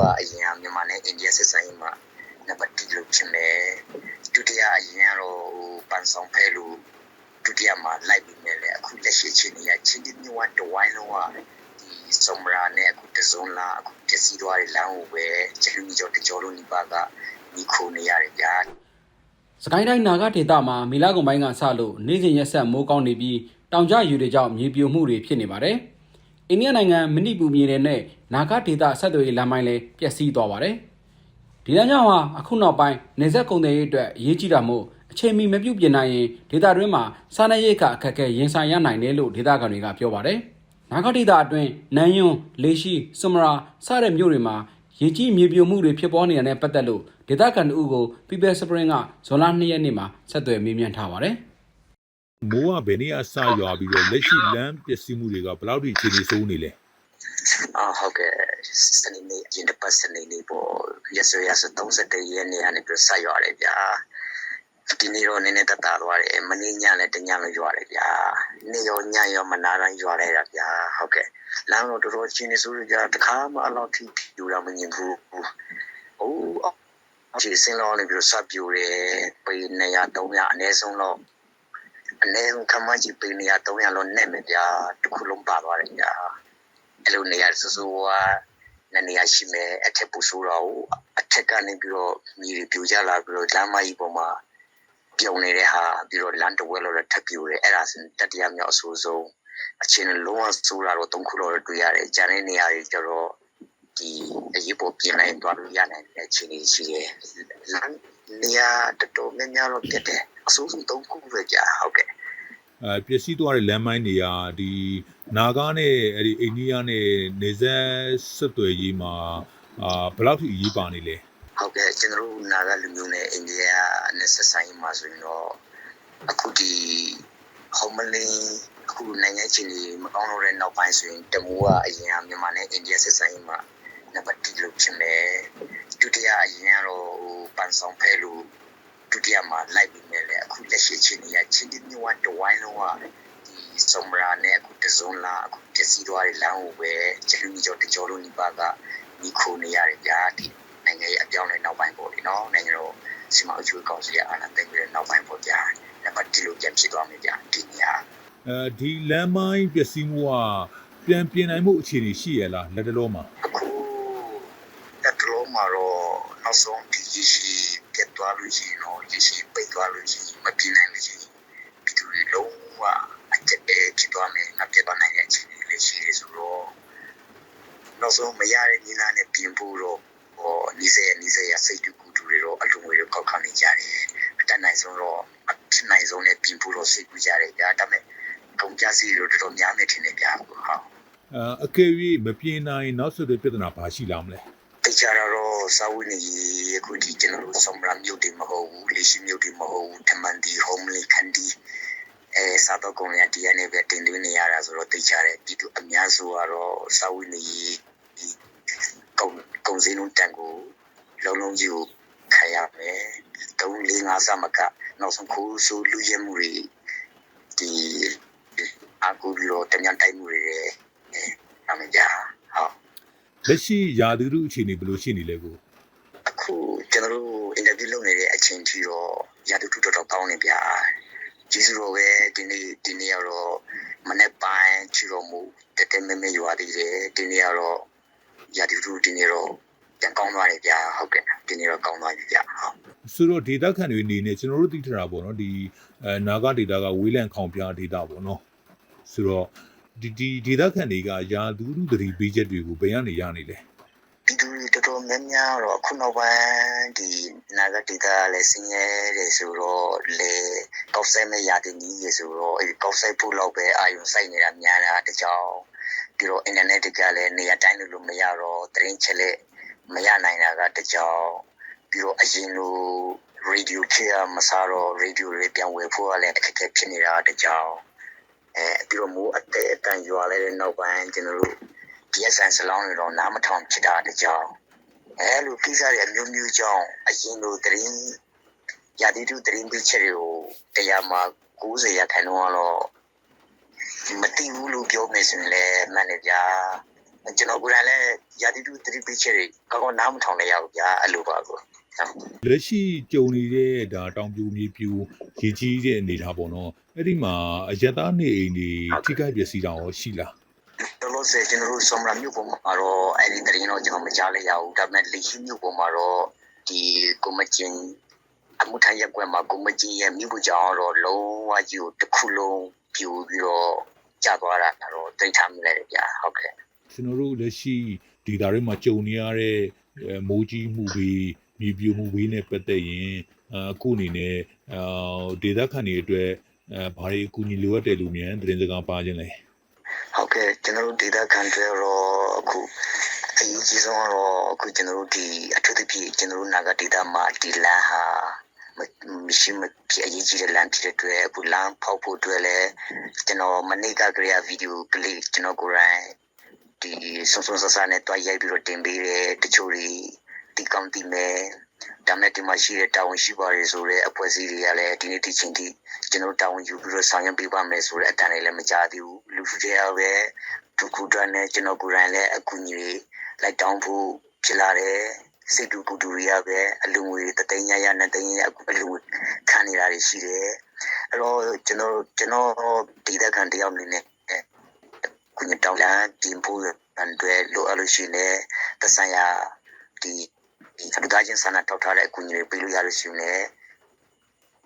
ကအရင်ကမြန်မာနဲ့အိန္ဒိယဆက်ဆံရေးမှာနံပါတ်1လို့ဖြစ်မယ်ဒုတိယအရင်ကတော့ဟိုပန်ဆောင်ဖဲလို့ဒုတိယမှာလိုက်ပြီးနေလေအခုလက်ရှိချင်းကြီးကချင်းဒီမျိုးကတဝိုင်းလုံးကဒီစုံမရာနဲ့အခုတစုံလာအခုတစီသွားတဲ့လမ်းကိုပဲချလူကြီးကျော်တကြောလုံးဒီပါကဒီခုနေရတယ်ဗျာစကိုင်းတိုင်းနာဂဒေသမှာမီလာကွန်ပိုင်းကဆလို့နေ့စဉ်ရက်ဆက်မိုးကောင်းနေပြီးတောင်ကျယူတွေကြောင့်မြေပြိုမှုတွေဖြစ်နေပါတယ်။ အိန္ဒိယနိုင်ငံမဏိပူပြည်နယ်နဲ့နာဂဒေသဆက်သွယ်ရေးလမ်းပိုင်းလည်းပျက်စီးသွားပါတယ်။ဒီလမ်းကြောင်းဟာအခုနောက်ပိုင်းနေဆက်ကုန်တဲ့ရေးအတွက်အရေးကြီးတာမို့အချိန်မီမပြုတ်ပြင်နိုင်ရင်ဒေသတွင်းမှာစားနပ်ရိက္ခအခက်အခဲရင်ဆိုင်ရနိုင်တယ်လို့ဒေသခံတွေကပြောပါတယ်။နာဂဒေသအတွင်းနန်းယွန်းလေရှိစမရာစတဲ့မြို့တွေမှာရေကြီးမြေပြိုမှုတွေဖြစ်ပေါ်နေတာနဲ့ပတ်သက်လို့ဒေသခံတို့ကို People Spring ကဇွန်လ2ရက်နေ့မှာဆက်သွယ်မေးမြန်းထားပါတယ်။ မိုးကဘယ်နေ့ကစရွာပြီးတော့လက်ရှိလမ်းပျက်စီးမှုတွေကဘယ်လောက်ထိအခြေအနေဆိုးနေလဲအာဟုတ်ကဲ့စနေနေ့ရင်တစ်ပတ်စနေနေ့ပေါ့ရက်စွဲရက်စွဲ31ရက်နေ့ကနေပြီးဆက်ရွရတယ်ဗျာဒီနေ့တော့နည်းနည်းတက်တာသွားတယ်မနေ့ညလည်းတညလုံးရွရတယ်ဗျာနေ့ရောညရောမနာတိုင်းရွရလိုက်တာဗျာဟုတ်ကဲ့လမ်းတော့တော်တော်ချင်းနေဆိုးကြတခါမှအလောက်ထိပြူတာမမြင်ဘူးဟိုးခြေစင်းလောနေပြီးစပ်ပြူတယ်ပေ200 300အနည်းဆုံးတော့ အနည်းဆုံးခမကြီးပေ200 300လောက်နဲ့မယ်ဗျာတစ်ခုလုံးပါသွားတယ်ဗျာအဲ့လိုနေရာဆူဆူကနည်းနေရာရှိမယ်အထက်ပူဆိုးတော့အထက်ကနေပြီးတော့မြေတွေပြိုကျလာပြီးတော့လမ်းမကြီးပေါ်မှာပြုံနေတဲ့ဟာပြီးတော့လမ်းတစ်ဝဲလောက်လည်းထပ်ပြိုတယ်အဲ့ဒါဆိုတတိယမြောက်အဆိုးဆုံးအချင်းလုံးဝဆိုးလာတော့သုံးခုတော့တွေ့ရတယ်ဂျန်တဲ့နေရာတွေကျတော့ဒီအရေးပေါ်ပြင်လိုက်သွားလို့ရနိုင်တဲ့အခြေအနေရှိတယ်လမ်းနေရာတော်တော်များများတော့ပြတ်တယ်အဆိုးဆုံးသုံးခုပဲကြာဟုတ်ကဲ့အဲပျက်စီးသွားတဲ့လမ်းမိုင်းတွေကဒီနာဂာနဲ့အဲ့ဒီအိန္ဒိယနဲ့နေဆက်ဆက်သွယ်ရေးမှာအာဘယ်လောက်ထိအရေးပါနေလဲဟုတ်ကဲ့ကျွန်တော်တို့နာဂလူမျိုးနဲ့အိန္ဒိယနဲ့ဆက်ဆိုင်မှာဆိုရင်တော့အခုဒီဟောမလင်းအခုနိုင်ငံချင်းကြီးမကောင်းတော့တဲ့နောက်ပိုင်းဆိုရင်တမူကအရင်ကမြန်မာနဲ့အိန္ဒိယဆက်ဆိုင်မှာနံပါတ်1လို့ဖြစ်မယ်ဒုတိယအရင်ကတော့ဟိုပန်ဆောင်ဖဲလို့ ဒုတိယမှာလိုက်ပြီးနေလေအခုလက်ရှိချင်းကြီးကချင်းဒီမျိုးကတဝိုင်းလုံးကဒီစုံမရာနဲ့အခုတစုံလာအခုပျက်စီးသွားတဲ့လမ်းကိုပဲချလူကြီးကျော်တကြောလုံးဒီပါကဒီခုနေရတယ်ဗျာဒီနိုင်ငံရဲ့အပြောင်းအလဲနောက်ပိုင်းပေါ့လေနော်နိုင်ငံတော်စီမံအုပ်ချုပ်ရေးကောင်စီရဲ့အာဏာသိမ်းပြီးတဲ့နောက်ပိုင်းပေါ့ကြာနံပါတ်1လို့ပြန်ဖြစ်သွားမယ်ကြာဒီနေရာအဲဒီလမ်းမိုင်းပျက်စီးမှုကပြန်ပြင်နိုင်မှုအခြေအနေရှိရလားလက်တလုံးမှာအခုတက်တလုံးမှာတော့နောက်ဆုံးဒီရ ရှိပြတ်သွားလို့ရှိရင်တော့ရရှိပိတ်သွားလို့ရှိရင်မပြင်းနိုင်လို့ရှိရင်ပြည်သူတွေလုံးဝအကျက်တဲ့ဖြစ်သွားမယ်ငါပြတ်သွားနိုင်တဲ့အခြေအနေလေးရှိတယ်ဆိုတော့နောက်ဆုံးမရတဲ့ညီလာနဲ့ပြင်ဖို့တော့ဟောနီးစဲနီးစဲရစိတ်တူကူတူတွေတော့အလုံးဝတွေခောက်ခါနေကြတယ်အတက်နိုင်ဆုံးတော့အဖြစ်နိုင်ဆုံးနဲ့ပြင်ဖို့တော့စိတ်ကူကြတယ်ဗျာဒါပေမဲ့ကုန်ကြစီတော့တော်တော်များမယ်ထင်တယ်ဗျာဟုတ်အဲအကယ်၍မပြင်နိုင်နောက်ဆက်တွဲပြဿနာဘာရှိလာမလဲတိတ်ကြ တော့စာဝတ်နေရေးအခုဒီကျွန်တော်တို့ဆောမရမြို့တွေမဟုတ်ဘူးလေရှိမြို့တွေမဟုတ်ဘူးတမန်ဒီဟ ோம் လေးခန်ဒီအဲစာတော့ကုန်ရတရားနဲ့ပဲတင်သွင်းနေရတာဆိုတော့တိတ်ကြတယ်ပြည်သူအများစုကတော့စာဝတ်နေရေးဒီကုန်ကုန်စည်နှုန်းတန်ကိုလုံးလုံးကြီးကိုခံရမယ်၃၄၅ဆမကနောက်ဆုံးခိုးဆိုးလူရဲမှုတွေဒီအကူပြီးတော့တမြန်တိုက်မှုတွေအဲအမေကြာဟုတ် လက်ရှိယာသူတို့အခြေအနေဘယ်လိုရှိနေလဲကိုအခုကျွန်တော်တို့အင်တာဗျူးလုပ်နေတဲ့အချိန်ထိတော့ရာတူတူတော်တော်ကောင်းနေဗျာကျေးဇူးတော်ပဲဒီနေ့ဒီနေ့ကတော့မနေ့ပိုင်းချီတော်မူတက်တက်မဲမဲရွာသေးတယ်ဒီနေ့ကတော့ရာတူတူဒီနေ့တော့ပြန်ကောင်းသွားတယ်ဗျာဟုတ်ကဲ့ဒီနေ့တော့ကောင်းသွားပြီဗျာဟုတ်ဆိုတော့ဒေတာခန်တွေအနေနဲ့ကျွန်တော်တို့သိထတာပေါ့နော်ဒီအဲနာဂဒေတာကဝေးလံခေါင်ပြဒေတာပေါ့နော်ဆိုတော့ ဒီဒီဒေတာခန်တွေကယာသူတို့သတိပေးချက်တွေကိုဘယ်ကနေရနေလဲပြည်သူတွေတော်တော်များများတော့အခုနောက်ပိုင်းဒီနာဂတိကလည်းဆင်းရဲတယ်ဆိုတော့လေကောက်ဆိုင်မဲ့ရတဲ့နည်းရဆိုတော့အဲဒီကောက်ဆိုင်ဖို့လောက်ပဲအာယုံစိုက်နေတာများတာတကြောင်ပြီးတော့အင်တာနက်ကလည်းနေရာတိုင်းလို့လို့မရတော့သတင်းချက်လက်မရနိုင်တာကတကြောင်ပြီးတော့အရင်လိုရေဒီယိုချေမစားတော့ရေဒီယိုတွေပြန်ဝယ်ဖို့ကလည်းအခက်အခဲဖြစ်နေတာတကြောင် အဲပြီးတော့မိုးအတဲအတန်ရွာလဲတဲ့နောက်ပိုင်းကျွန်တော်တို့ DSN စလောင်းတွေတော့နားမထောင်ဖြစ်တာတကြောင်အဲလိုကိစ္စတွေအမျိုးမျိုးကြောင့်အရင်လိုသတင်းရာသီတုသတင်းပေးချက်တွေကိုတရားမှာ90ရာခိုင်နှုန်းကတော့မသိဘူးလို့ပြောမယ်ဆိုရင်လည်းမှန်တယ်ဗျာကျွန်တော်ကိုယ်တိုင်လည်းရာသီတုသတိပေးချက်တွေကောင်းကောင်းနားမထောင်နိုင်ရဘူးဗျာအဲ့လိုပါကို လက်ရှိကြုံနေတဲ့ဒါတောင်ပြူမြေပြူရေကြီးတဲ့အနေထားပေါ့နော်အဲ့ဒီမှာအယက်သားနေအိမ်တွေထိခိုက်ပျက်စီးတာရောရှိလားတော်လို့ဆိုကျွန်တော်တို့ဆောမရာမြို့ပေါ်မှာတော့အဲ့ဒီတရင်တော့ကျွန်တော်မကြားလိုက်ရဘူးဒါပေမဲ့လီရှိမြို့ပေါ်မှာတော့ဒီကိုမချင်းအမှုထမ်းရက်ကွက်မှာကိုမချင်းရဲ့မြို့ပေါ်ကြောင်တော့လုံးဝကြီးကိုတစ်ခုလုံးပြိုပြီးတော့ကြာသွားတာတော့တိတ်ထားမိလိုက်တယ်ဗျာဟုတ်ကဲ့ကျွန်တော်တို့လက်ရှိဒေတာတွေမှာကြုံနေရတဲ့အဲမိုးကြီးမှုတွေ မြေပြိုမှုတွေနဲ့ပတ်သက်ရင်အအခုအနေနဲ့အာဒေတာခန့်တွေအတွက်အဲဘာတွေအကူအညီလိုအပ်တယ်လို့မြန်သတင်းစကားပါခြင်းလဲဟုတ်ကဲ့ကျွန်တော်တို့ဒေတာကန်တွေတော့အခုအရေးကြီးဆုံးတော့အခုကျွန်တော်တို့ဒီအထူးသဖြင့်ကျွန်တော်တို့နာဂဒေတာမှာဒီလန်ဟာမရှိမဖြစ်အရေးကြီးတဲ့လမ်းဖြစ်တဲ့အတွက်အခုလမ်းဖောက်ဖို့အတွက်လည်းကျွန်တော်မနေ့ကကလေးဗီဒီယိုကလေးကျွန်တော်ကိုယ်တိုင်ဒီဆွန်ဆွန်ဆဆာနဲ့တွားရိုက်ပြီးတော့တင်ပေးတယ်တချို့တွေဒီ ကောင်တီမဲ့ဒါမဲ့ဒီမှာရှိတဲ့တာဝန်ရှိပါတယ်ဆိုတော့အဖွဲ့အစည်းတွေကလည်းဒီနေ့ဒီချိန်ထိကျွန်တော်တာဝန်ယူပြီးတော့ဆောင်ရွက်ပေးပါမယ်ဆိုတဲ့အတန်လေးလည်းမကြားသေးဘူးလူထုတွေကပဲဒုက္ခတန်းနဲ့ကျွန်တော်ကိုယ်တိုင်လည်းအကူအညီတွေလိုက်တောင်းဖို့ဖြစ်လာတယ်စိတ်တူကူတူတွေကပဲအလူငွေတသိန်းရရနဲ့သိန်းရအခုအလူငွေခံနေတာတွေရှိတယ်အဲ့တော့ကျွန်တော်ကျွန်တော်ဒီသက်ခံတယောက်အနေနဲ့ကုညတောင်းလာပြင်ဖို့အန်တွေလိုအပ်လို့ရှိနေတဆိုင်ရာဒီ ဒီအဒူချင်းဆန္ဒထောက်ထားတဲ့အကူအညီတွေပေးလို့ရလို့ရှိနေ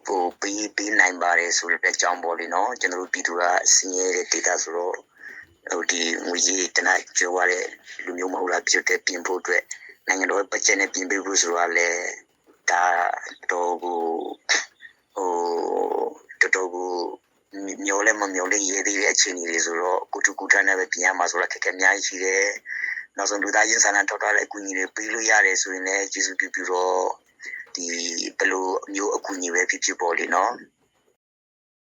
ဟိုပေးပေးနိုင်ပါတယ်ဆိုတဲ့အကြောင်းပေါ်လေနော်ကျွန်တော်တို့ပြည်သူကစင်းရဲတဲ့ data ဆိုတော့ဟိုဒီငွေကြီးတနက်ကျော်ရတဲ့လူမျိုးမဟုတ်လားဖြစ်တဲ့ပြင်ဖို့အတွက်နိုင်ငံတော်ဘတ်ဂျက်နဲ့ပြင်ပေးဖို့ဆိုတာလေဒါတော့ကိုဟိုတော်တော်ကိုမျောလဲမမျောလဲရေးသေးတဲ့အခြေအနေတွေဆိုတော့ကုထုကုထနဲ့ပဲပြင်ရမှာဆိုတော့ခက်ခဲအများကြီးရှိတယ် နောက်ဆုံးလူသားချင်းစာနာထောက်ထားတဲ့အကူအညီတွေပေးလို့ရတယ်ဆိုရင်လည်းကျေးဇူးပြုပြီးတော့ဒီဘယ်လိုအမျိုးအကူအညီပဲဖြစ်ဖြစ်ပေါ်လေနော်